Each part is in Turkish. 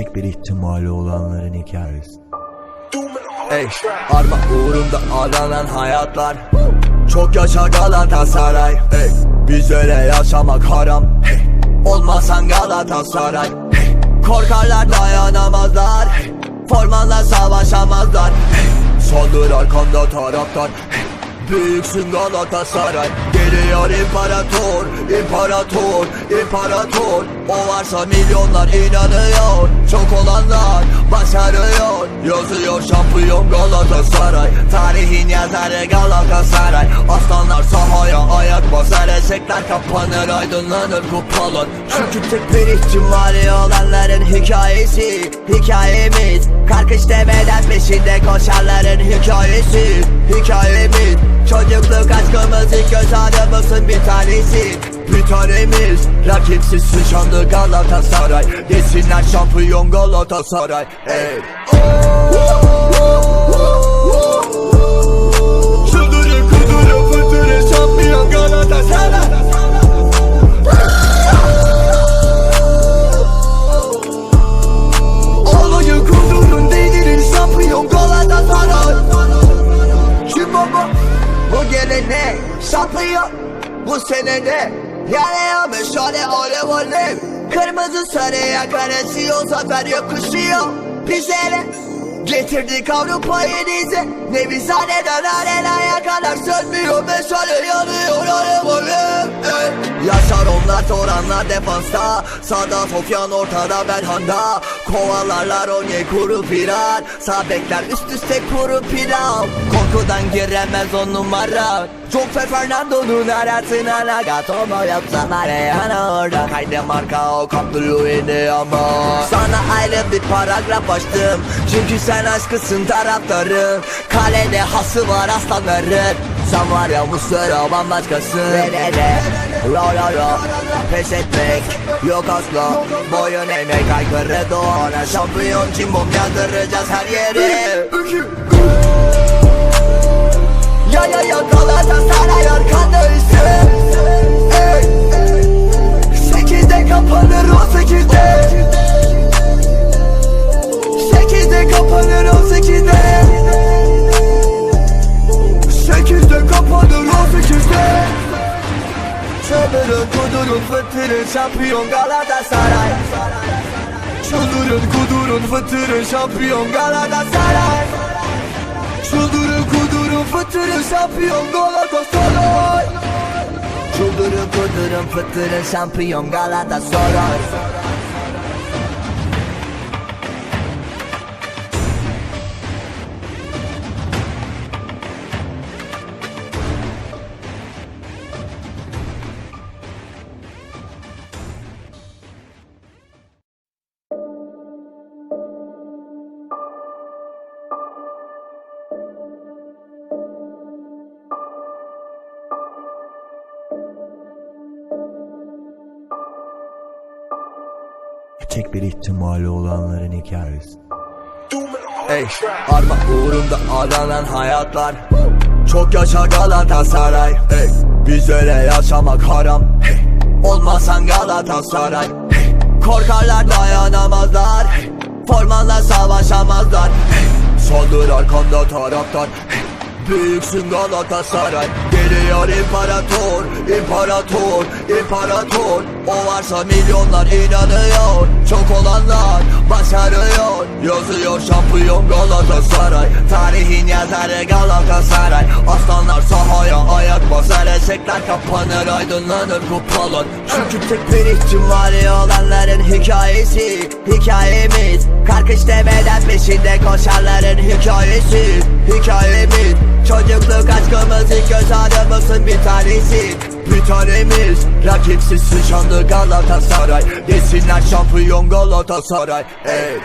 Tek bir ihtimali olanların hikayesi. Ey arma uğrunda aranan hayatlar. Çok yaşa Galatasaray. Ey biz öyle yaşamak haram. Hey olmasan Galatasaray. Hey korkarlar dayanamazlar. Hey formanla savaşamazlar. Hey saldır arkanda taraftar Hey Büyüksün Galatasaray Geliyor imparator imparator imparator. O varsa milyonlar inanıyor Çok olanlar başarıyor. Yazıyor şampiyon Galatasaray Tarihin yazarı Galatasaray. Aslanlar sahaya ayak basar Eşekler kapanır aydınlanır kupalar Çünkü tek bir ihtimali olanların hikayesi Hikayemiz. Kalkış demeden peşinde koşanların hikayesi Hikayemiz Çocukluk aşkımız ilk göz ağrımızın bir tanesi. Bir tanemiz Rakipsiz sıçandı Galatasaray. Desinler şampiyon Galatasaray. Ey. Çıldırır kudurur fıtırır şampiyon Galatasaray şampiyon Bu senede Yanıyor meşale alev alev Kırmızı sarıya karesiyor Zafer yakışıyor. Bizlere Getirdik Avrupa'yı dize Nevizhaneden arenaya kadar sönmüyor Meşale yanıyor alev alev Ey! Yaşar onlar toranlar defansta. Sağda Sofyan ortada Belhanda. Kovalarlar Onyekuru firar Sağ bekler üst üste kuru pilav. Korkudan giremez on numara. Çok fe Fernando'nun arasına Nagatomo yapsalar yana orada. Kaydı marka o kaplı Louis'di ama. Sana ayrı bir paragraf açtım. Çünkü sen aşkısın taraftarın Kalede hası var aslanların Sen var ya Muslera bambaşkasın. Re re re Ra ra ra. Pes etmek yok asla. Boyun eğmek aykırı doğana. Şampiyon cimbom yandıracağız her yere Ya ya ya Galatasaray arkanda üstü. Sekizde kapanır o sekizde. Sekizde kapanır o sekizde Sekizde kapanır o sekizde Çıldırın kudurun fıtırın şampiyon Galatasaray. Çıldırın kudurun fıtırın şampiyon Galatasaray. Çıldırın kudurun fıtırın şampiyon Galatasaray. Çıldırın kudurun fıtırın şampiyon Galatasaray Tek bir ihtimali olanların hikayesi. Ey arma uğrunda aranan hayatlar. Çok yaşa Galatasaray. Ey biz öyle yaşamak haram. Hey olmasan Galatasaray. Hey korkarlar dayanamazlar. Hey formanla savaşamazlar. Hey saldır arkanda taraftar Büyüksün Galatasaray Geliyor imparator imparator imparator. O varsa milyonlar inanıyor. Çok olanlar başarıyor. Yazıyor şampiyon Galatasaray. Tarihin yazarı Galatasaray. Aslanlar sahaya ayak basar Eşekler kapanır aydınlanır kupalar. Çünkü tek bir ihtimali olanların hikayesi Hikayemiz Kalkış demeden peşinde koşanların hikayesi. Hikayemiz Çocukluk aşkımız ilk göz ağrımızın bir tanesi. Bir tanemiz Rakipsiz sıçandı Galatasaray. Desinler şampiyon Galatasaray. Ey.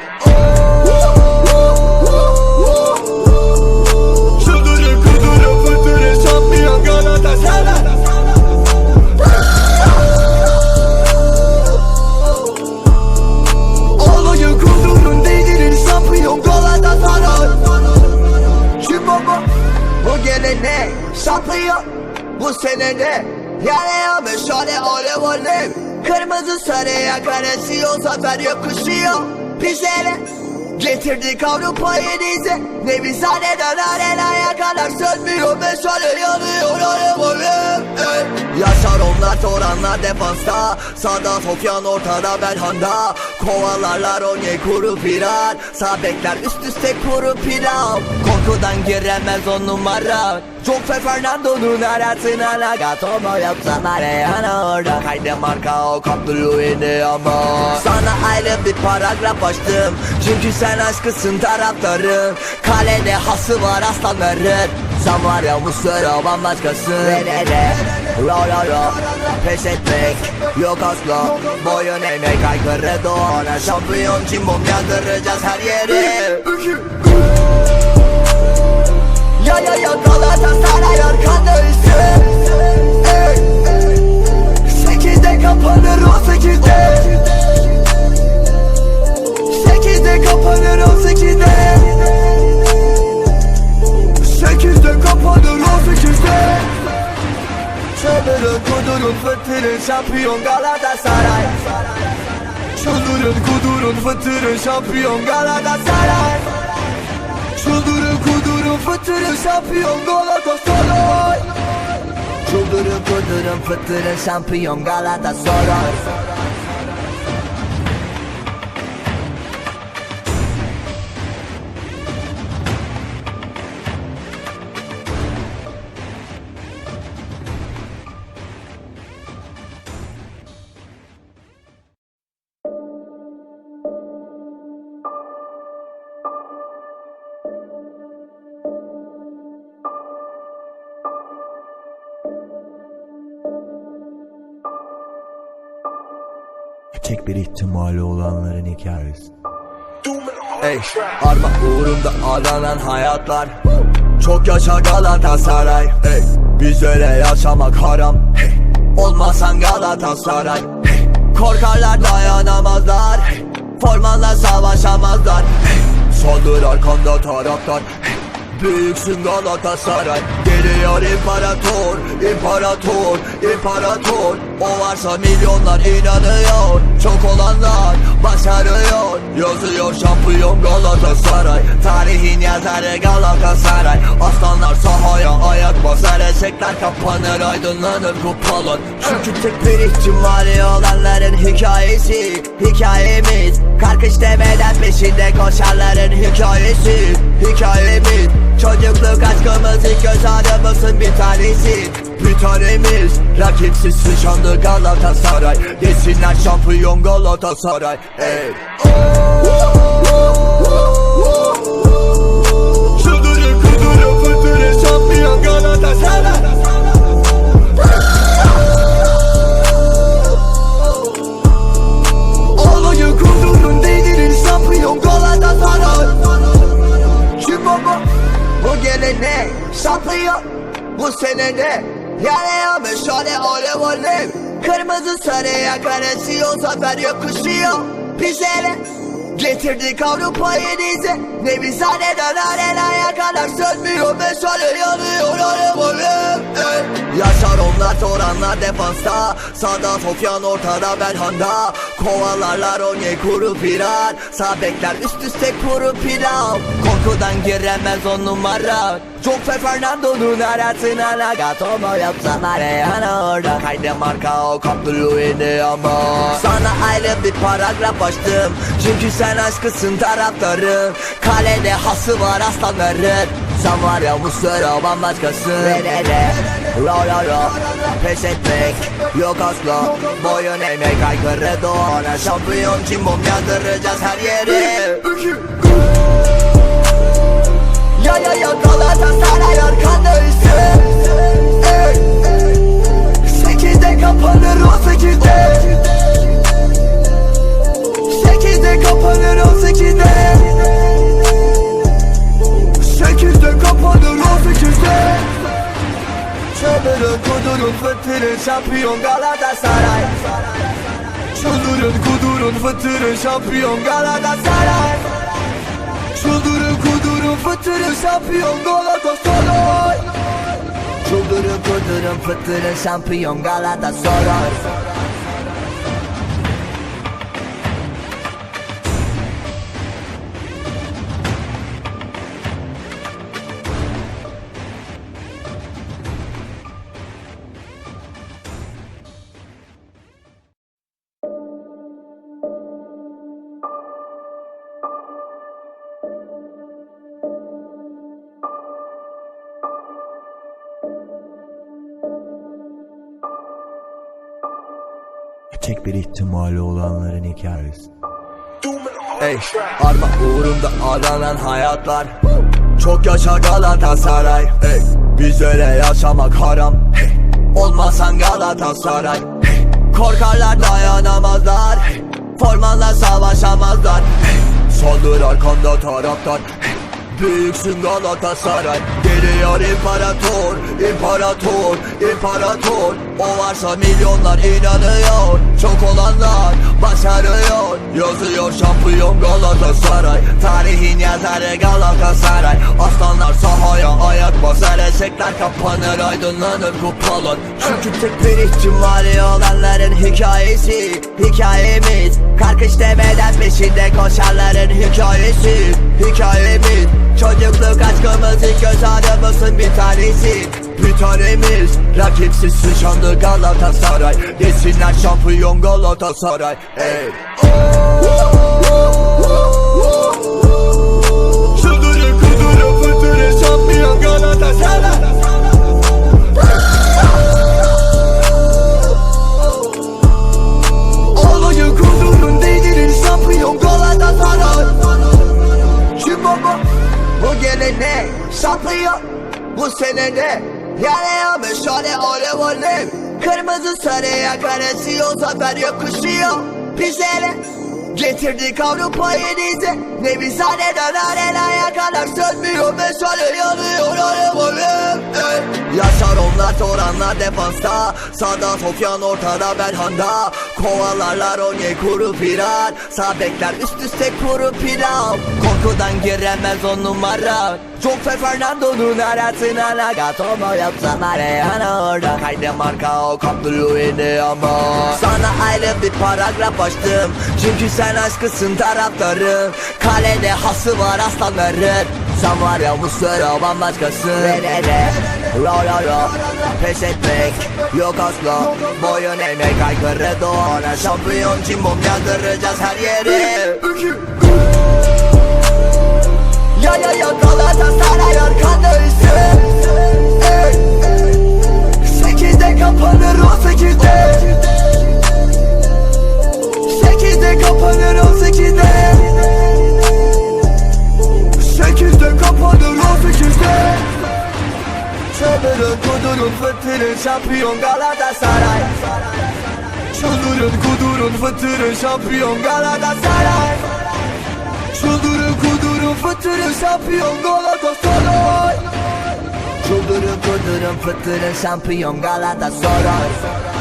Çıldırır kudurur fıtırır şampiyon Galatasaray Bu senede Yanıyor meşale alev alev Kırmızı sarıya karesiyor Zafer yakışıyor. Bizlere Getirdik Avrupa'yı dize Ne biz haneden arenaya kadar Sönmüyor meşale yanıyor alev alev ey. Yaşar onlar toranlar defansta. Sağda Sofyan ortada Belhanda. Kovalarlar Onye kuru pirar. Sağ bekler üst üste kuru pilav. Korkudan giremez on numara çok fe Fernando'nun arasına Nagatomo yoksa Mariano orada. Kaydı marka o kaplı Louis'di ama. Sana ayrı bir paragraf açtım. Çünkü sen aşkısın taraftarın Kalede hası var aslanların. Sen var ya Muslera bambaşkasın. Re re re Ro ro ro Pes etmek yok asla. Boyun eğmek aykırı doğana. Şampiyon cimbom yandıracağız her yeri ya ya ya Galatasaray arkanda Ey, Sekizde kapanır o sekizde. Sekizde kapanır o sekizde. Sekizde kapanır o sekizde. Çadırın kudurun fıtırın şampiyon Galatasaray. Çıldırın kudurun fıtırın şampiyon Galatasaray. Çıldırın kudurun fıtırın şampiyon Galatasaray. Çıldırın kudurun fıtırın şampiyon Galatasaray Tek bir ihtimali olanların hikayesi Ey arma uğrunda adanan hayatlar Çok yaşa Galatasaray Ey bizlere yaşamak haram hey. Olmasan Galatasaray hey. Korkarlar dayanamazlar hey. Formanla savaşamazlar hey. Saldır arkanda taraftar hey. Büyüksün Galatasaray. Geliyor imparator, imparator, imparator. O varsa milyonlar inanıyor. Çok olanlar başarıyor. Yazıyor şampiyon Galatasaray. Tarihin yazarı Galatasaray. Aslanlar sahaya ayak basar Eşekler kapanır aydınlanır kupalar Çünkü tek bir ihtimali olanların hikayesi Hikayemiz. Demeden peşinde koşanların hikayesi. Hikayemiz Çocukluk aşkımız ilk göz ağrımızın bir tanesi. Bir tanemiz Rakipsiz sıçandı Galatasaray. Desinler şampiyon Galatasaray. Ey. Çıldırın kudurun fıtırın şampiyon Galatasaray senede. Yanıyor meşale alev alev. Kırmızı sarıya karışıyor Zafer yakışıyor. Bizlere Getirdik Avrupa'yı dize Ne biz haneden arenaya kadar Sönmüyor meşale yanıyor alev alev ey. Yaşar onlar toranlar defansta Sağda Sofyan ortada Belhanda. Kovalarlar Onye kuru pirar Sağ bekler üst üste kuru pilav. Korkudan giremez on numara. Çok fe Fernando'nun arasına Nagatomo yoksa Mariano orada. Kaydı marka o kaplı ama. Sana ayrı bir paragraf açtım. Çünkü sen aşkısın taraftarın Kalede hası var aslanların Sen var ya Muslera bambaşkasın Re re re Ro ro ro Pes etmek yok asla. Boyun eğmek aykırı. Doğana Şampiyon cimbom yandıracağız her yeri. Ya ya ya Galatasaray Ey, Sekizde kapanır o sekizde Sekizde kapanır o sekizde. Sekizde kapanır o sekizde. Çıldırın kudurun fıtırın şampiyon Galatasaray. Çıldırın kudurun fıtırın şampiyon Galatasaray. Çıldırın kudurun fıtırın şampiyon Galatasaray. Çıldırın kudurun fıtırın şampiyon Galatasaray Tek bir ihtimali olanların hikayesi Ey arma uğrunda aranan hayatlar Çok yaşa Galatasaray Ey biz öyle yaşamak haram hey. Olmasan Galatasaray hey. Korkarlar dayanamazlar hey. Formanla savaşamazlar hey. Saldır arkanda taraftar hey. Büyüksün Galatasaray Geliyor imparator imparator imparator O varsa milyonlar inanıyor Çok olanlar başarıyor. Yazıyor şampiyon Galatasaray Tarihin yazarı Galatasaray. Aslanlar sahaya ayak basar Esekler kapanır aydınlanır kupalar Çünkü tek bir ihtimali olanların hikayesi Hikayemiz. Karkış demeden peşinde koşanların hikayesi Hikayemiz. Çocukluk aşkımız ilk göz ağrımızın bir tanesi bir tanemiz Rakipsiz sıçandı Galatasaray. Desinler şampiyon Galatasaray. Ey Çıldırı kuduru fıtırı şampiyon Galatasaray. Olayı kudurun değdirin şampiyon Galatasaray. Baba? Bu gelenek şampiyon. Bu senede Yanıyor meşale alev alev Kırmızı sarıya karışıyor Zafer yakışıyor. Bizlere Getirdik Avrupa'yı denize Ne bir sahneden arenaya kadar sönmüyor Meşale yanıyor alev alev Ey. Yaşar onlar toranlar defansta. Sağda Sofyan ortada Belhanda Kovalarlar Onye kuru pirar Sağ üst üste kuru pilav. Korkudan giremez on numara. Jose Fernando'nun arasına Nagatomo yapsa Mariano orada. Haydi marka o kaplı Louis'ni ama. Sana ayrı bir paragraf açtım. Çünkü sen aşkısın taraftarın Kalede hası var aslanların Sen var ya bu sıra bambaşkasın Nerede? Ro ro ro Pes etmek yok asla. Boyun eğmek aykırı doğana. Şampiyon cimbom yazdıracağız her yere o sekizde kapanır o sekizde. Çıldırın kudurun fıtırın şampiyon Galatasaray. Çıldırın kudurun fıtırın şampiyon Galatasaray. Çıldırın kudurun fıtırın şampiyon Galatasaray. Çıldırın kudurun fıtırın şampiyon Galatasaray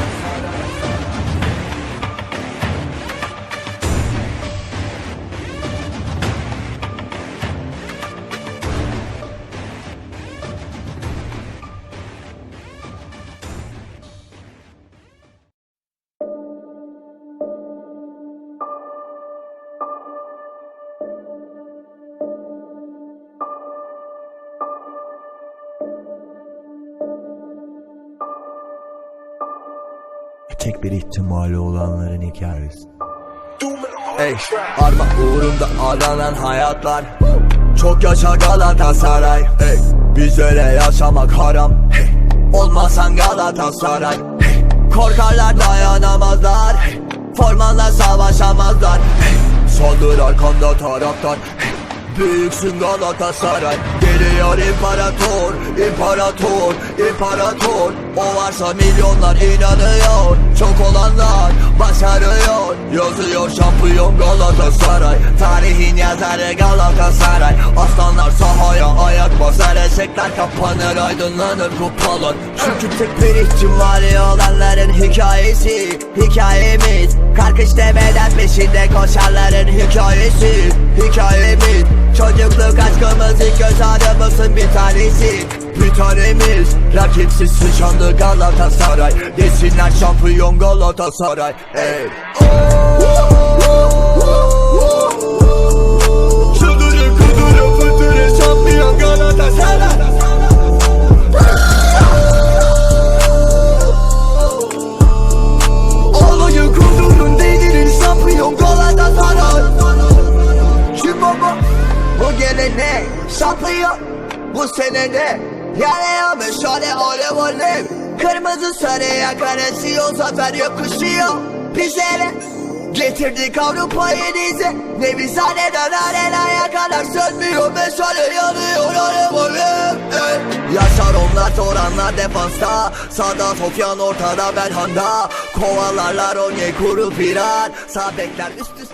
Tek bir ihtimali olanların hikayesi Ey arma uğrunda aranan hayatlar Çok yaşa Galatasaray Ey biz öyle yaşamak haram hey. Olmasan Galatasaray hey. Korkarlar dayanamazlar hey. Formanla savaşamazlar hey. Saldır arkanda taraftar hey. Büyüksün Galatasaray Geliyor imparator imparator imparator O varsa milyonlar inanıyor Çok olanlar başarıyor. Yazıyor şampiyon Galatasaray Tarihin yazarı Galatasaray. Aslanlar sahaya ayak basar Esekler kapanır aydınlanır kupalar Çünkü tek bir ihtimali olanların hikayesi Hikayemiz. Karkış demeden peşinde koşanların hikayesi Hikayemiz. Çocukluk aşkımız ilk göz ağrımızın bir tanesi bir tanemiz Rakipsiz sıçandı Galatasaray. Desinler şampiyon Galatasaray. Ey. Çıldırı kuduru fıtırı şampiyon Galatasaray. Olayı kudurun değdirin şampiyon Galatasaray. Şu baba? Bu gelenek şampiyon Bu senede yanıyor meşale alev alev Kırmızı sarıya karışıyor zafer yakışıyor. Bizlere Getirdik Avrupa'yı dize. Nevizhaneden arenaya kadar sönmüyor Meşale yanıyor alev alev ey. Yaşar onlar toranlar defansta. Sağda Sofyan ortada Belhanda Kovalarlar Onye kuru firar Sağ bekler üst üste